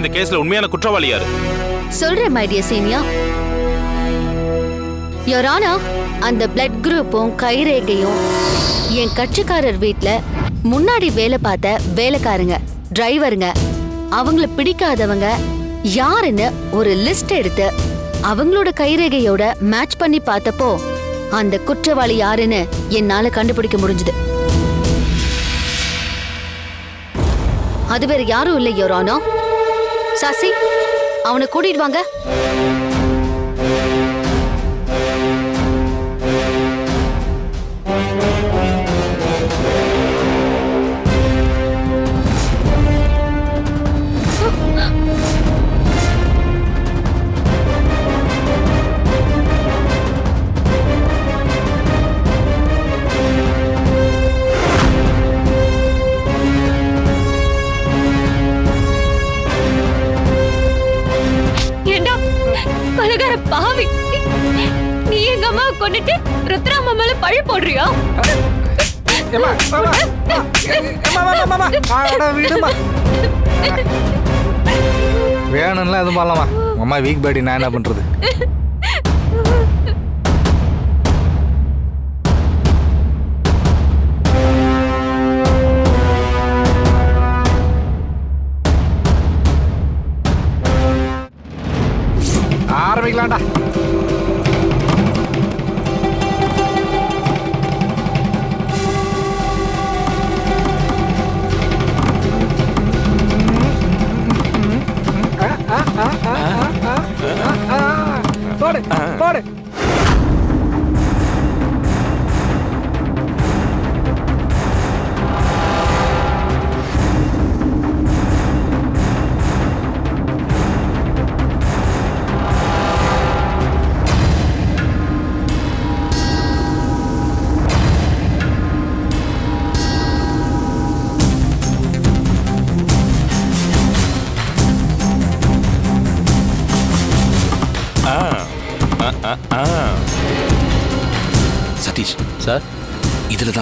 இந்த கேஸ்ல உண்மையான குற்றவாளி யாரு? சொல்றேன் மை டியர் சீனியர் யோரானா அந்த பிளட் குரூப்பும் கைரேகையும் என் கட்சிக்காரர் வீட்ல முன்னாடி வேலை பார்த்த வேலைக்காரங்க டிரைவருங்க அவங்கள பிடிக்காதவங்க யாருன்னு ஒரு லிஸ்ட் எடுத்து அவங்களோட கைரேகையோட மேட்ச் பண்ணி பார்த்தப்போ அந்த குற்றவாளி யாருன்னு என்னால கண்டுபிடிக்க முடிஞ்சது. அது வேற யாரும் இல்லை யோரானா சாசி அவனை கூட்டிட்டு வாங்க. அம்மாவை கொண்டுட்டு ருத்ராமா மேல பழி போடுறியா? மாமா, வேணும்ல எதுவும் பண்ணலாமா அம்மா வீக் பேடி நான் என்ன பண்றது? ஆரம்பிக்கலாம்டா.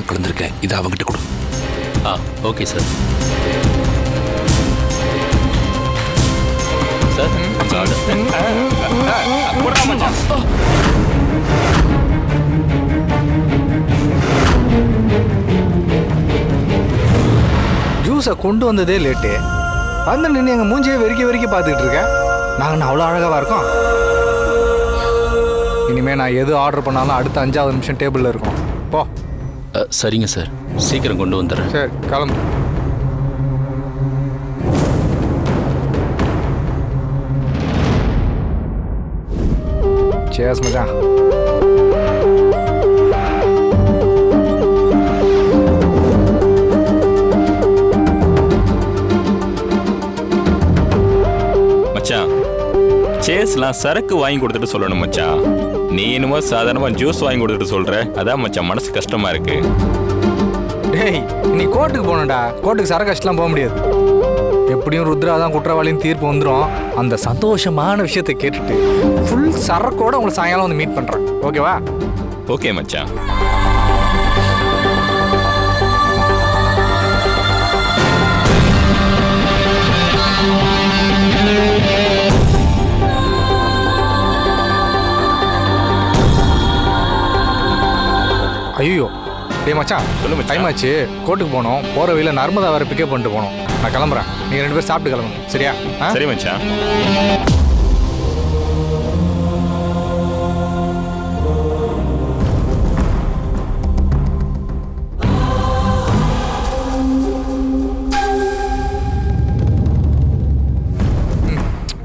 தான் கலந்துருக்கேன் இதை அவங்ககிட்ட கொடு. ஆ ஓகே சார். சார். ஜூஸை கொண்டு வந்ததே லேட்டு. வந்து நின்று எங்கள் மூஞ்சியை வெறிக்க வெறிக்க பார்த்துக்கிட்டு இருக்கேன் நாங்கள் அவ்வளோ அழகாவா இருக்கோம்? இனிமே நான் எது ஆர்டர் பண்ணாலும் அடுத்த அஞ்சாவது நிமிஷம் டேபிளில் இருக்கும். போ. சரிங்க சார் சீக்கிரம் கொண்டு வந்துடுறேன். சரி கிளம்பு. சேஸ் மச்சான். மச்சான் சேஸ்லாம் சரக்கு வாங்கி கொடுத்துட்டு சொல்லணும் மச்சான். நீ என்னமோ சாதாரணமா ஜூஸ் வாங்கி கொடுத்துட்டு சொல்ற? அதான் மச்சான் மனசு கஷ்டமா இருக்கு. டேய் நீ கோர்ட்டுக்கு போகணும்டா. கோர்ட்டுக்கு சர கஷ்டலாம் போக முடியாது. எப்படியும் ருத்ரா தான் குற்றவாளின்னு தீர்ப்பு வந்துடும் அந்த சந்தோஷமான விஷயத்தை கேட்டுட்டு ஃபுல் சரக்கோட உங்களை சாயங்காலம் வந்து மீட் பண்ணுறேன் ஓகேவா ஓகே மச்சான். ஐயோ. டேய் மச்சான் சொல்லு மச்சான். டைம் ஆச்சு கோர்ட்டுக்கு போகணும் போகிற வழியில் நர்மதா வேறு பிக்கப் பண்ணிட்டு போகணும் நான் கிளம்புறேன். நீங்கள் ரெண்டு பேரும் சாப்பிட்டு கிளம்புங்க. சரியா? ஆ? சரி மச்சான்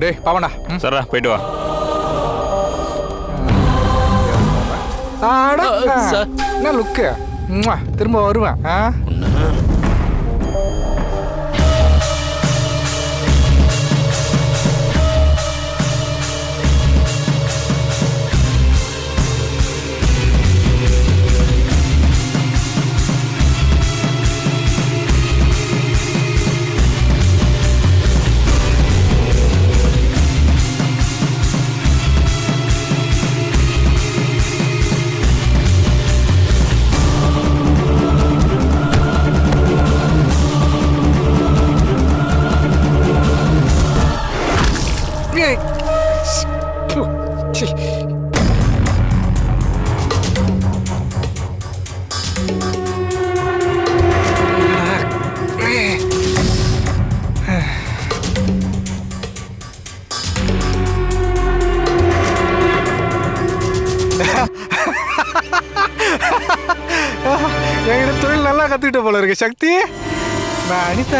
டேய் பாவண்டா ம்? சரா போயிட்டு வா. சார். என்ன லுக்கு திரும்ப வருவேன் ஆ?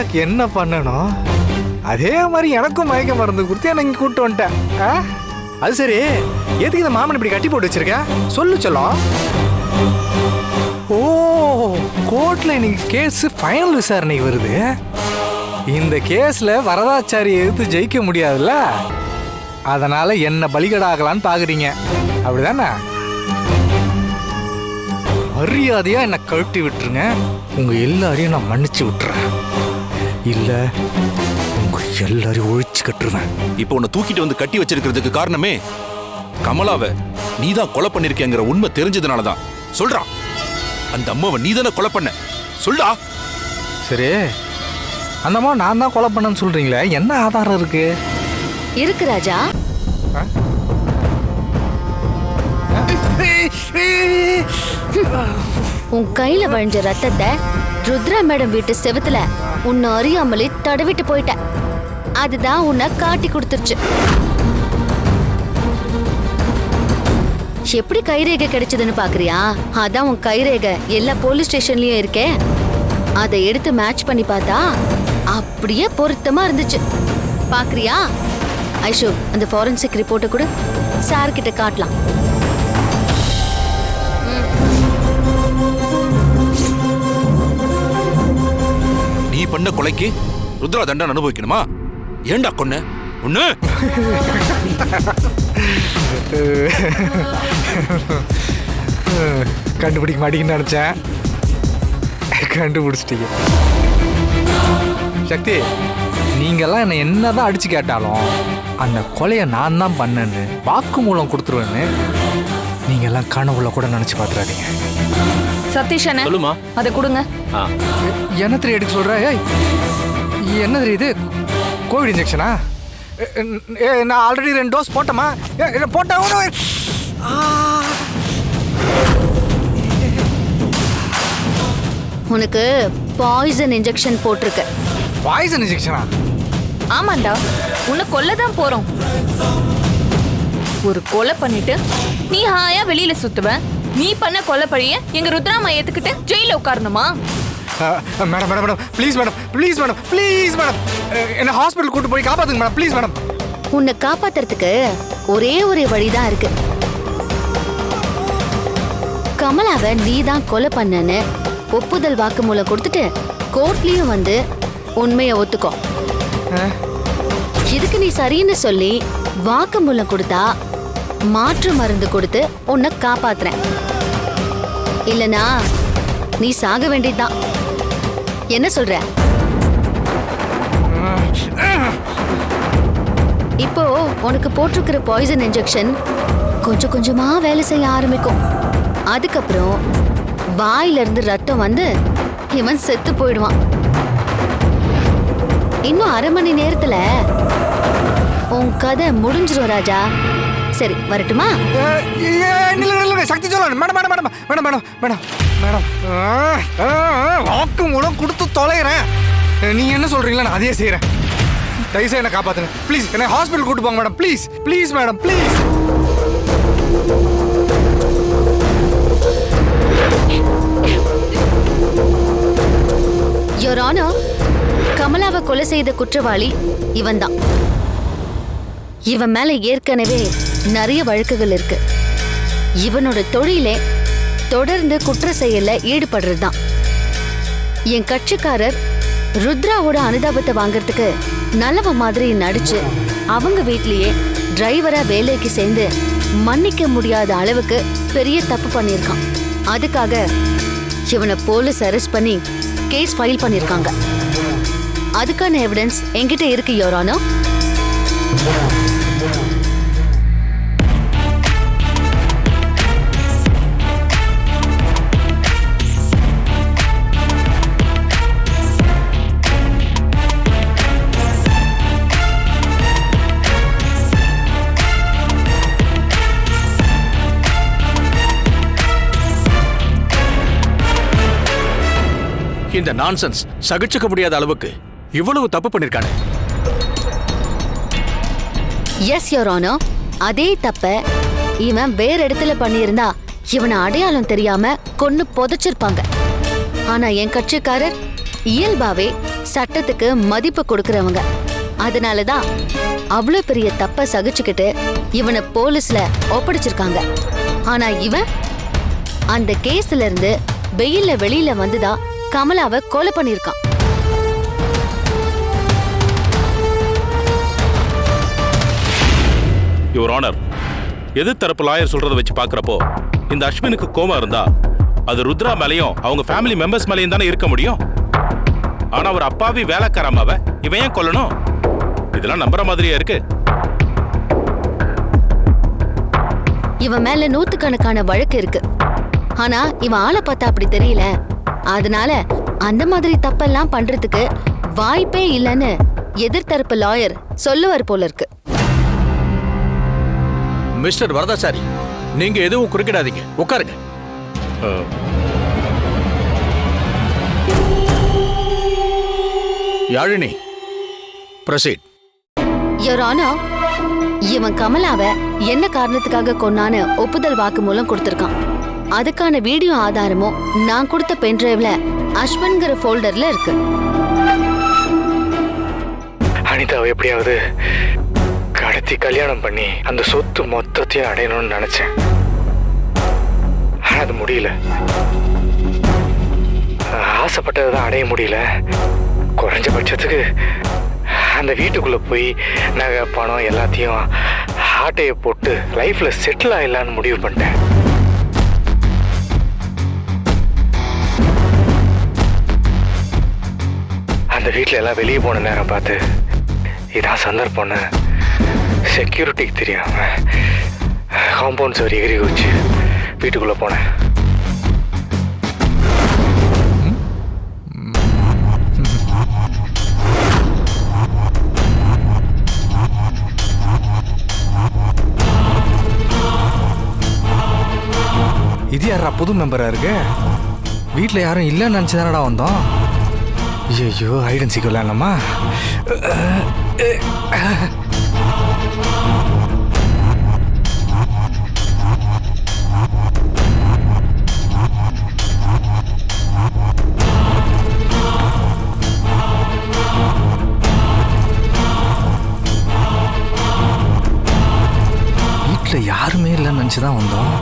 அனிதாக்கு என்ன பண்ணணும்? அதே மாதிரி எனக்கும் மயக்க மருந்து கொடுத்து என்ன இங்கே கூப்பிட்டு வந்துட்டேன்? அது சரி. எதுக்கு இந்த மாமன் இப்படி கட்டி போட்டு வச்சிருக்க? சொல்லு சொல்லும். ஓ கோர்ட்ல இன்னைக்கு கேஸ் ஃபைனல் விசாரணைக்கு வருது. இந்த கேஸ்ல வரதாச்சாரி எதிர்த்து ஜெயிக்க முடியாதுல்ல? அதனால என்ன பலிகடாகலான்னு பாக்குறீங்க. அப்படிதானே? மரியாதையா என்னை கழட்டி விட்டுருங்க. உங்க எல்லாரையும் நான் மன்னிச்சு விட்டுறேன். இல்ல. உங்க எல்லாரையும் ஒழிச்சு கட்டுருவேன். இப்போ உன்னை தூக்கிட்டு வந்து கட்டி வச்சிருக்கிறதுக்கு காரணமே கமலாவை நீதான் கொலை பண்ணிருக்கேங்கிற உண்மை தெரிஞ்சதுனால தான் சொல்றா. அந்த அம்மாவை நீதானே கொலை பண்ண. சொல்டா சரி. அந்த அம்மா நான் தான் கொலை பண்ணேன்னு சொல்றீங்களே என்ன ஆதாரம் இருக்கு? இருக்கு ராஜா. உன் கையில வழிஞ்ச ரத்தத்தை ருத்ரா மேடம் வீட்டு செவத்துல உன்னை அறியாமலே தடவிட்டு போயிட்ட அதுதான் உன்னை காட்டி கொடுத்துருச்சு. எப்படி கைரேகை கிடைச்சதுன்னு பாக்குறியா? அதான் உன் கைரேகை. எல்லா போலீஸ் ஸ்டேஷன்லயும் இருக்கே. அதை எடுத்து மேட்ச் பண்ணி பார்த்தா அப்படியே பொருத்தமா இருந்துச்சு. பாக்குறியா? ஐஷோ அந்த ஃபாரன்சிக் ரிப்போர்ட்டை கூட. சார்கிட்ட காட்டலாம். பண்ண கொலைக்கு ருத்ரா தண்டனை அனுபவிக்கணுமா? ஏண்டா கொன்ன? ஒண்ணு? கண்டுபிடிக்க மாட்டீங்கன்னு நினைச்சேன். கண்டுபிடிச்சிட்டீங்க. சக்தி நீங்கெல்லாம் என்னை என்னதான் அடிச்சு கேட்டாலும் அந்த கொலையை நான் தான் பண்ணேன்னு வாக்குமூலம் கொடுத்துருவேன்னு நீங்கெல்லாம் கனவுல கூட நினைச்சு பார்த்துறாதீங்க. சதீஷ் அண்ணே. சொல்லுமா. அதை கொடுங்க. ஆ. என்ன தெரிய எடுக்க சொல்ற? ஏய் என்ன தெரியுது கோவிட் இன்ஜெக்ஷனா ஏ நான் ஆல்ரெடி ரெண்டு டோஸ் போட்டேமா போட்டா உனக்கு பாய்சன் இன்ஜெக்ஷன் போட்டிருக்கு பாய்சன் இன்ஜெக்ஷனா ஆமாண்டா. உன்னை கொல்ல தான் போறோம். ஒரு கொலை பண்ணிட்டு நீ ஹாயா வெளியில சுத்துவ. நீ பண்ண கொலை பழிய எங்க ருத்ராமா ஏத்துக்கிட்டு ஜெயில உட்காரணுமா? Madam madam madam. Please madam. Please madam. Please madam. என்ன ஹாஸ்பிட்டல் கூட்டு போய் காப்பாத்துங்க மேடம். Please madam. உன்னை காப்பாத்துறதுக்கு ஒரே ஒரு வழிதான் இருக்கு. கமலாவை நீ தான் கொலை பண்ணன்னு ஒப்புதல் வாக்குமூலம் கொடுத்துட்டு கோர்ட்லயும் வந்து உண்மையை ஒத்துக்கோ. இதுக்கு நீ சரின்னு சொல்லி வாக்குமூலம் கொடுத்தா மாற்று மருந்து கொடுத்து உன்னை காப்பாத்துறேன். இல்லனா நீ சாக வேண்டியதுதான். என்ன சொல்ற? இப்போ உனக்கு போட்டிருக்கிற பாய்சன் இன்ஜெக்ஷன் கொஞ்சம் கொஞ்சமா வேலை செய்ய ஆரம்பிக்கும். அதுக்கப்புறம் வாயில இருந்து ரத்தம் வந்து இவன் செத்து போயிடுவான். இன்னும் அரை மணி நேரத்துல உன் கதை முடிஞ்சிரும் ராஜா. சரி வரட்டுமா? சக்தி சொல்ல madam madam madam madam madam madam madam. வாக்கு மூலம் கொடுத்து தொலைகிறேன். நீ என்ன சொல்றீங்களா நான் அதே செய்யறேன் தயவுசெய்து என்ன காப்பாத்துங்க. ப்ளீஸ் என்ன ஹாஸ்பிட்டல் கூட்டு போங்க madam. Please please madam please your honour கமலாவை கொலை செய்த குற்றவாளி இவன்தான். இவன் மேல ஏற்கனவே நிறைய வழக்குகள் இருக்கு. இவனோட தொழிலே தொடர்ந்து குற்ற செயல்ல ஈடுபடுறதுதான். என் கட்சிக்காரர் ருத்ராவோட அனுதாபத்தை வாங்குறதுக்கு நல்லவ மாதிரி நடிச்சு அவங்க வீட்லயே டிரைவரா வேலைக்கு சேர்ந்து மன்னிக்க முடியாத அளவுக்கு பெரிய தப்பு பண்ணியிருக்கான் அதுக்காக இவனை போலீஸ் அரெஸ்ட் பண்ணி கேஸ் ஃபைல் பண்ணியிருக்காங்க அதுக்கான எவிடன்ஸ் என்கிட்ட இருக்கு யோரானோ இந்த நான்சென்ஸ் சகிச்சுக்க முடியாத அளவுக்கு இவ்வளவு தப்பு பண்ணிருக்கானே. எஸ் யோர் ஆனோ அதே தப்ப இவன் வேற இடத்துல பண்ணியிருந்தா இவனை அடையாளம் தெரியாம கொன்னு புதைச்சிருப்பாங்க. ஆனா என் கட்சிக்காரர் இயல்பாவே சட்டத்துக்கு மதிப்பு கொடுக்கறவங்க. அதனாலதான் அவ்வளோ பெரிய தப்ப சகிச்சுக்கிட்டு இவனை போலீஸ்ல ஒப்படைச்சிருக்காங்க. ஆனா இவன் அந்த கேஸ்ல இருந்து வெயில்ல வெளியில வந்துதான் கமலாவை கொலை பண்ணிருக்கான் யுவர் ஆனர் எதிர்த்தரப்பு லாயர் சொல்றதை வச்சு பார்க்கறப்போ இந்த அஸ்வினுக்கு கோபம் இருந்தா அது ருத்ரா மேலேயும் அவங்க ஃபேமிலி மெம்பர்ஸ் மேலேயும் தானே இருக்க முடியும்? ஆனா அவர் அப்பாவி வேலைக்காரமாவ இவன் ஏன் கொல்லணும்? இதெல்லாம் நம்புற மாதிரியா இருக்கு. இவன் மேல நூத்துக்கணக்கான வழக்கு இருக்கு. ஆனா இவன் ஆளை பார்த்தா அப்படி தெரியல. அதனால அந்த மாதிரி தப்பெல்லாம் பண்றதுக்கு வாய்ப்பே இல்லைன்னு எதிர்த்தரப்பு லாயர் சொல்லுவார் போல இருக்கு. மிஸ்டர் வரதாசாரி நீங்க எதுவும் குறுக்கிடாதீங்க. உட்காருங்க. யாழினி ப்ரொசீட் யோர் இவன் கமலாவை என்ன காரணத்துக்காக கொன்னான்னு ஒப்புதல் வாக்கு மூலம் கொடுத்திருக்கான். அதுக்கான வீடியோ ஆதாரமும் நான் கொடுத்த பென்டிரைவ்ல அஸ்வன்கிற ஃபோல்டர்ல இருக்கு. அனிதாவை எப்படியாவது கடத்தி கல்யாணம் பண்ணி அந்த சொத்து மொத்தத்தையும் அடையணும்னு நினைச்சேன். ஆனா அது முடியல. ஆசைப்பட்டதான் அடைய முடியல. குறைஞ்சபட்சத்துக்கு அந்த வீட்டுக்குள்ள போய் நகை பணம் எல்லாத்தையும் ஆட்டையை போட்டு லைஃப்ல செட்டில் ஆயிடலான்னு முடிவு பண்ணிட்டேன். வீட்டில் எல்லாம் வெளியே போன நேரம் பார்த்து இதான் சந்தர்ப்பம்னு செக்யூரிட்டிக்கு தெரியாம காம்பவுண்ட் சுவர் எகிரி வச்சு வீட்டுக்குள்ளே போனேன். இது யாரா புது மெம்பரா இருக்கு? வீட்டில் யாரும் இல்லைன்னு நினச்சி தானடா வந்தோம்? ஐயோ ஹைடன் சீக் விளையாடலாமா வீட்டில் யாருமே இல்லைன்னு நினச்சி தான் வந்தோம்.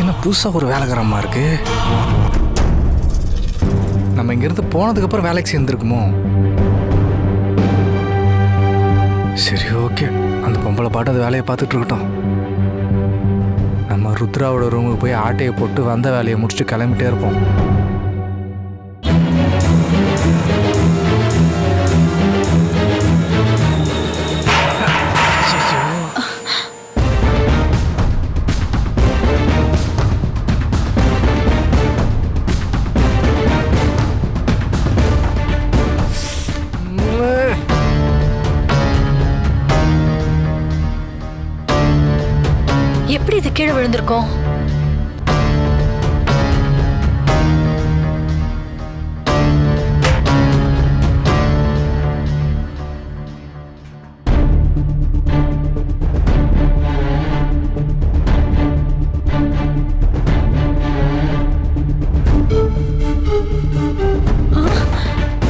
என்ன புதுசாக ஒரு வேலைக்காரமா இருக்குது நம்ம இங்கிருந்து போனதுக்கப்புறம் வேலைக்கு சேர்ந்துருக்குமோ? சரி ஓகே. அந்த பொம்பளை பாட்டு அது வேலையை பார்த்துட்டு இருக்கட்டும் நம்ம ருத்ராவோட ரூமுக்கு போய் ஆட்டையை போட்டு வந்த வேலையை முடிச்சுட்டு கிளம்பிட்டே இருப்போம்.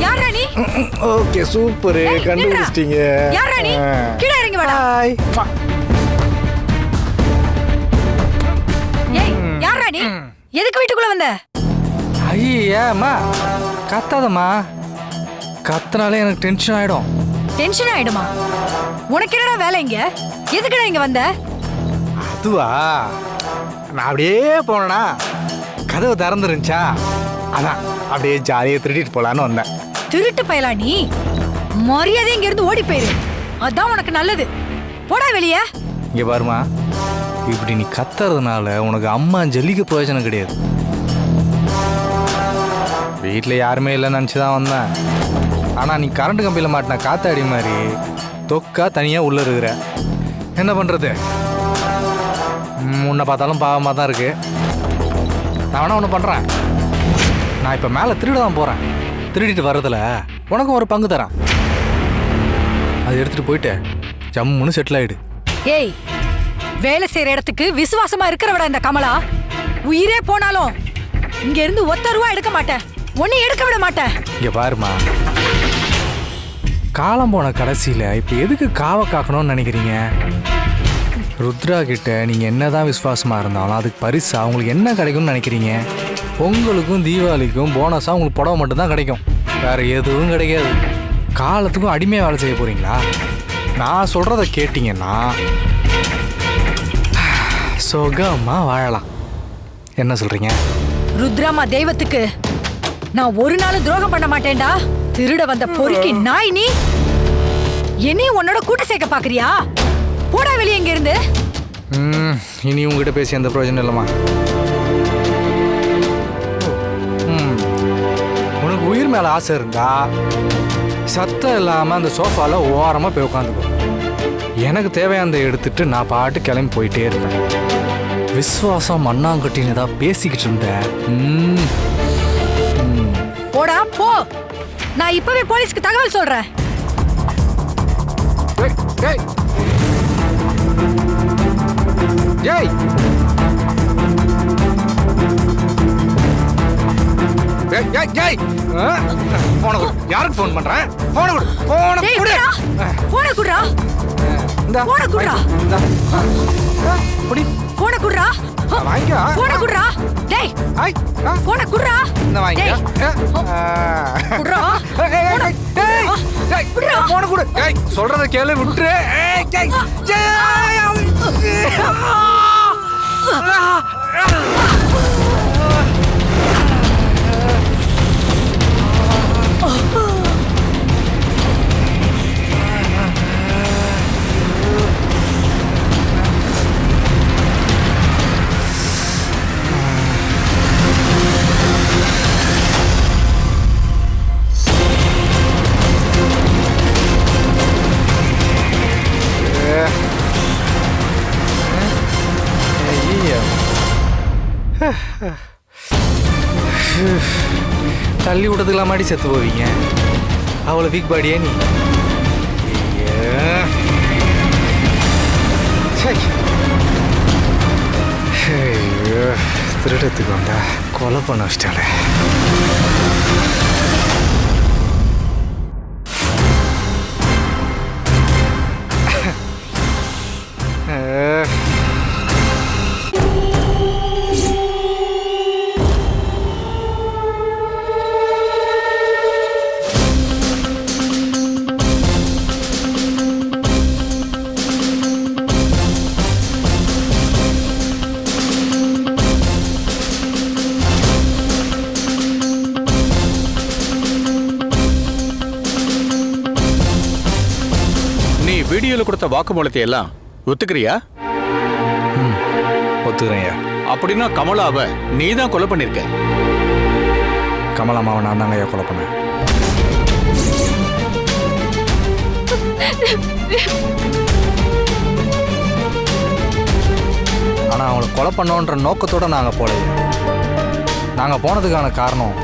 கீழே நீ ஓகே சூப்பர். கண்டுபிடிச்சிட்டீங்க. யாரா நீ கீழே இறங்கி வாடா. நீ? எதுக்கு வீட்டுக்குள்ள வந்த? ஐயாம்மா கத்தாதம்மா. கத்துனாலே எனக்கு டென்ஷன் ஆயிடும். டென்ஷன் ஆயிடுமா? உனக்கு என்னடா வேலை இங்க? எதுக்குடா இங்க வந்த? அதுவா? நான் அப்படியே போனேனா? கதவு திறந்துருந்துச்சா? அதான் அப்படியே ஜாலியாக திருடிட்டு போலான்னு வந்தேன். திருட்டு பயலா நீ? மரியாதை இங்க இருந்து ஓடி போயிரு. அதான் உனக்கு நல்லது. போடா வெளியே. இங்கே பாருமா. இப்படி நீ கத்துறதுனால உனக்கு அம்மா ஜல்லிக்கு பிரயோஜனம் கிடையாது. வீட்டில் யாருமே இல்லைன்னு நினச்சி தான் வந்தேன். ஆனால் நீ கரண்ட் கம்பியில் மாட்டின காத்தாடி மாதிரி தொக்கா தனியாக உள்ளே இருக்கிற. என்ன பண்ணுறது உன்னை பார்த்தாலும் பாவமாக தான் இருக்குது நான் வேணா ஒன்று பண்ணுறேன் நான் இப்போ மேலே திருட தான் போகிறேன் திருடிட்டு வர்றதுல உனக்கும் ஒரு பங்கு தரேன். அதை எடுத்துகிட்டு போயிட்டு ஜம்முன்னு செட்டில் ஆகிடு ஏய் வேலை செய்யற இடத்துக்கு விசுவாசமா இருக்கிறவடா இந்த கமலா. உயிரே போனாலும் இங்க இருந்து ஒத்த ரூபா எடுக்க மாட்டேன். ஒன்னும் எடுக்க விட மாட்டேன். இங்கே பாருமா. காலம் போன கடைசியில் இப்போ எதுக்கு காவை காக்கணும்னு நினைக்கிறீங்க? ருத்ரா கிட்ட நீங்கள் என்னதான் விசுவாசமாக இருந்தாலும் அதுக்கு பரிசா உங்களுக்கு என்ன கிடைக்கும்னு நினைக்கிறீங்க? பொங்கலுக்கும் தீபாவளிக்கும் போனஸாக உங்களுக்கு புடவை மட்டும்தான் கிடைக்கும். வேற எதுவும் கிடைக்காது. காலத்துக்கும் அடிமையாக வேலை செய்ய போறீங்களா? நான் சொல்கிறத கேட்டிங்கன்னா சுகமாக வாழலாம். என்ன சொல்கிறீங்க ருத்ராமா தெய்வத்துக்கு நான் ஒரு நாளும் துரோகம் பண்ண மாட்டேன்டா. திருட வந்த பொறுக்கி நாய் நீ. என்னையும் உன்னோட கூட்ட சேர்க்க பாக்குறியா? போடா வெளியே இங்க இருந்து ம், இனி உங்ககிட்ட பேசி எந்த பிரயோஜனம் இல்லைம்மா. ம், உனக்கு உயிர் மேலே ஆசை இருந்தா சத்தம் இல்லாமல் அந்த சோஃபாவில் ஓரமாக போய் உட்காந்துக்கோ எனக்கு தேவையானதை எடுத்துட்டு நான் பாட்டு கிளம்பி போயிட்டே இருப்பேன். விஸ்வாசம் மண்ணாங்கட்டின்னு ஏதாவது பேசிக்கிட்டு இருந்தேன். ம், போடா போ. நான் இப்பவே போலீஸ்க்கு தகவல் சொல்றேன். ஏய், ஏய். ஏய் ஏய்? போனை கொடு. யாருக்கு ஃபோன் பண்றேன் போன கொடு. போன டேய் கொடு. போனை குடுறா? இந்தா, போனை குடுறா. புடி. போனை குடுறா? வாங்கிக்கோ. போனை குடுறா? டேய். ஐ, போனை குடுறா? இந்த வாங்கிக்கோ. டேய். குடுறா. ஏய், விட்றா. போனை கொடு. ஏய், சொல்றத கேளு விட்டுரு. ஏய், ஏய், ஏய், ஐயோ. தள்ளி விட்டதுக்கெல்லாம் மாடி செத்து போவீங்க. அவ்வளோ வீக் பாடியா நீ? திருடத்துக்கு வந்தா கொலை பண்ண வச்சிட்டாலே வீடியோல கொடுத்த வாக்குமூலத்தை எல்லாம் ஒத்துக்கிறியா? ஒத்துக்கிறேன் ஐயா அப்படின்னா கமலாவை நீ தான் கொலை பண்ணிருக்க. கமலாமாவை நான் தாங்க ஐயா கொலை பண்ணேன். ஆனால் அவங்கள கொலை பண்ணோன்ற நோக்கத்தோட நாங்கள் போலையே. நாங்கள் போனதுக்கான காரணம்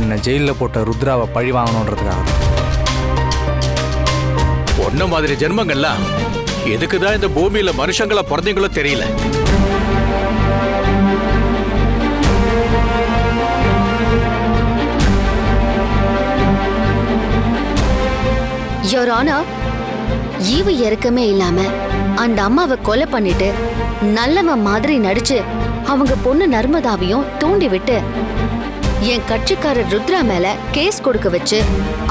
என்னை ஜெயிலில் போட்ட ருத்ராவை பழி வாங்கணுன்றதுக்காக ஒன்ன மாதிரி ஜென்மங்கள்லாம் எதுக்கு தான் இந்த பூமியில மனுஷங்கள பிறந்தீங்களோ தெரியல. யோர் ஆனர் ஈவு இறக்கமே இல்லாம அந்த அம்மாவை கொலை பண்ணிட்டு நல்லவன் மாதிரி நடிச்சு அவங்க பொண்ணு நர்மதாவையும் தூண்டி விட்டு என் கட்சிக்காரர் ருத்ரா மேல கேஸ் கொடுக்க வச்சு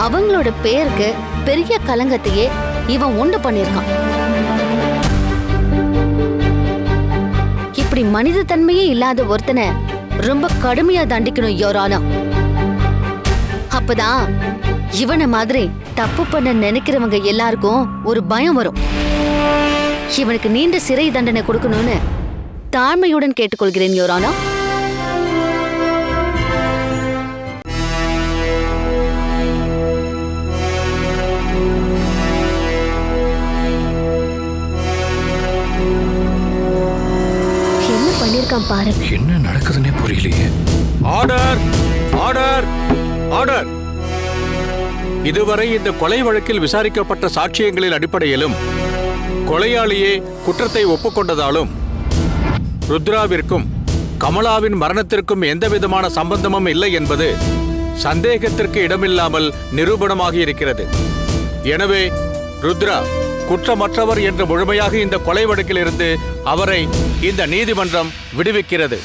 அவங்களோட பேருக்கு பெரிய கலங்கத்தையே இவன் ஒண்ணு பண்ணிருக்கான் இப்படி மனித தன்மையே இல்லாத ஒருத்தனை ரொம்ப கடுமையா தண்டிக்கணும் யோர் அப்பதான் இவனை மாதிரி தப்பு பண்ண நினைக்கிறவங்க எல்லாருக்கும் ஒரு பயம் வரும். இவனுக்கு நீண்ட சிறை தண்டனை கொடுக்கணும்னு தாழ்மையுடன் கேட்டுக்கொள்கிறேன் யோரானா என்ன பாரு. என்ன நடக்குதுன்னே புரியலையே. Order order order. இதுவரை இந்த கொலை வழக்கில் விசாரிக்கப்பட்ட சாட்சியங்களின் அடிப்படையிலும் கொலையாளியே குற்றத்தை ஒப்புக்கொண்டதாலும் ருத்ராவிற்கும் கமலாவின் மரணத்திற்கும் எந்தவிதமான சம்பந்தமும் இல்லை என்பது சந்தேகத்திற்கு இடமில்லாமல் நிரூபணமாகி இருக்கிறது எனவே ருத்ரா குற்றமற்றவர் என்று முழுமையாக இந்த கொலை வழக்கிலிருந்து அவரை இந்த நீதிமன்றம் விடுவிக்கிறது.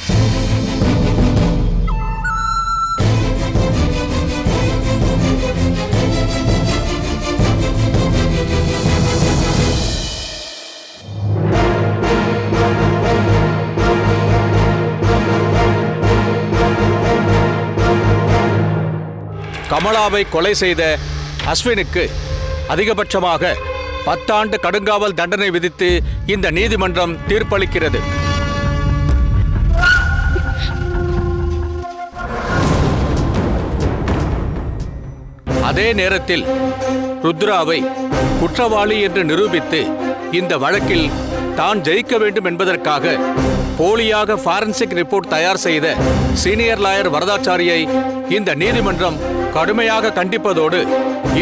கமலாவை கொலை செய்த அஸ்வினுக்கு அதிகபட்சமாக பத்தாண்டு கடுங்காவல் தண்டனை விதித்து இந்த நீதிமன்றம் தீர்ப்பளிக்கிறது. அதே நேரத்தில் ருத்ராவை குற்றவாளி என்று நிரூபித்து இந்த வழக்கில் தான் ஜெயிக்க வேண்டும் என்பதற்காக போலியாக ஃபாரன்சிக் ரிப்போர்ட் தயார் செய்த சீனியர் லாயர் வரதாச்சாரியை இந்த நீதிமன்றம் கடுமையாக கண்டிப்பதோடு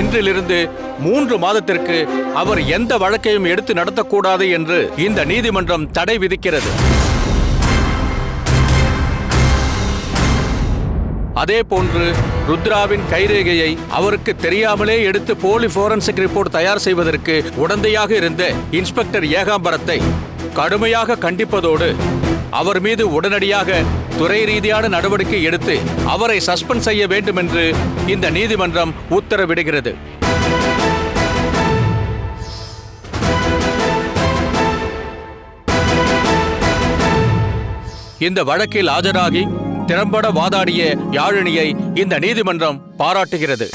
இன்றிலிருந்து மூன்று மாதத்திற்கு அவர் எந்த வழக்கையும் எடுத்து நடத்தக்கூடாது என்று இந்த நீதிமன்றம் தடை விதிக்கிறது. அதே போன்று ருத்ராவின் கைரேகையை அவருக்கு தெரியாமலே எடுத்து போலி போரன்சிக் ரிப்போர்ட் தயார் செய்வதற்கு உடந்தையாக இருந்த இன்ஸ்பெக்டர் ஏகாம்பரத்தை கடுமையாக கண்டிப்பதோடு அவர் மீது உடனடியாக துறை ரீதியான நடவடிக்கை எடுத்து அவரை சஸ்பெண்ட் செய்ய வேண்டும் என்று இந்த நீதிமன்றம் உத்தரவிடுகிறது. இந்த வழக்கில் ஆஜராகி திறம்பட வாதாடிய யாழினியை இந்த நீதிமன்றம் பாராட்டுகிறது.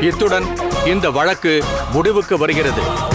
இத்துடன் இந்த வழக்கு முடிவுக்கு வருகிறது.